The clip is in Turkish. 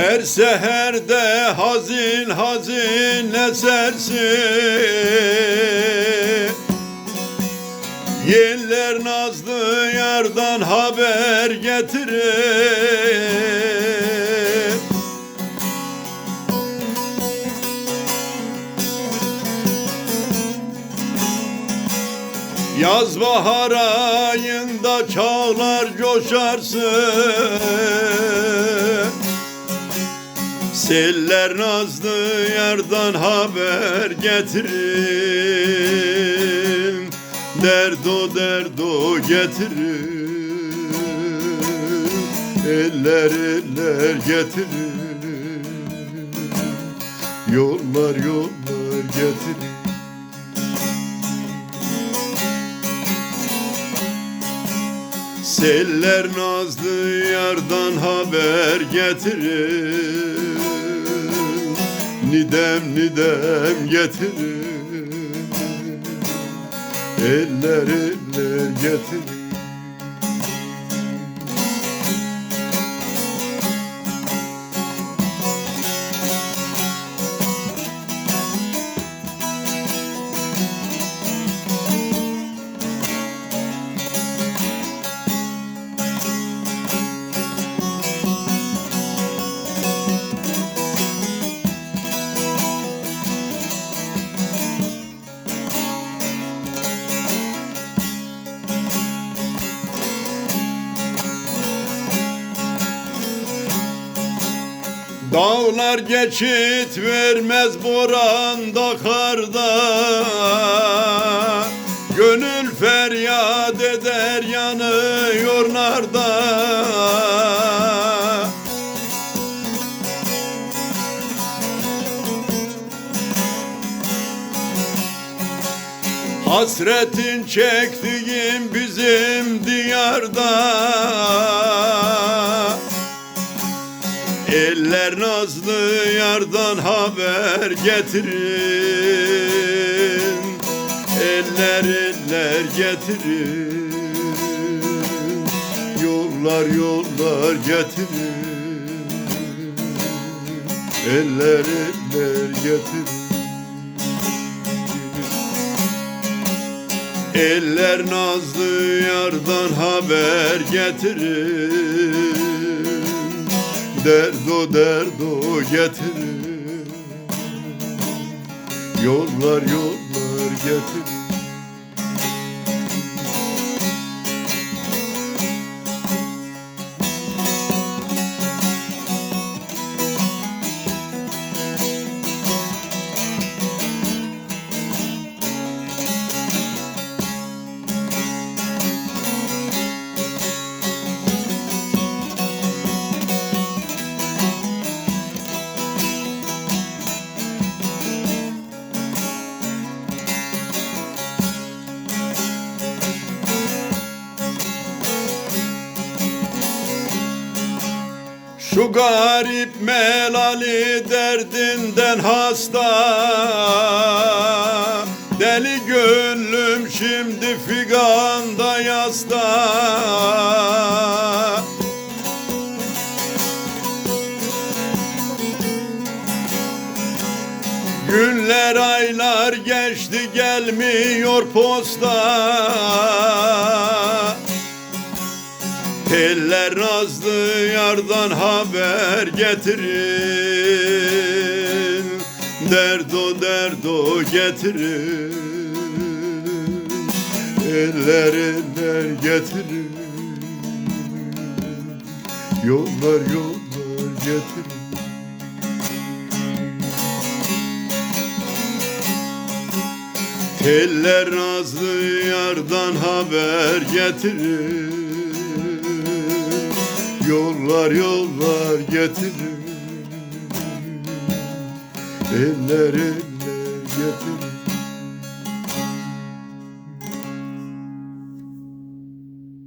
Her seherde hazin hazin esersin. Yeller nazlı yardan haber getirir. Yaz bahar ayında çağlar coşarsın Seller nazlı yardan haber getirin. Derdo derdo getirin. Eller eller getirin. Yollar yollar getirin Seller nazlı yardan haber getirin Nidem nidem getirin Eller eller getirin Dağlar geçit vermez boranda karda Gönül feryat eder yanıyor narda. Hasretin çektiğim bizim diyarda Eller nazlı yardan haber getirin. Eller eller getirin. Yollar yollar getirin. Eller eller getirin. Eller nazlı yardan haber getirin Derdo derdo getirin Yollar yollar getirin Şu garip melali derdinden hasta. Deli gönlüm şimdi figanda yasta. Günler aylar geçti gelmiyor posta Eller nazlı yardan haber getirin. Derdo derdo getirin. Eller eller getirin. Yollar yollar getirin. Teller nazlı yardan haber getirin Yollar yollar getirin Eller eller getirin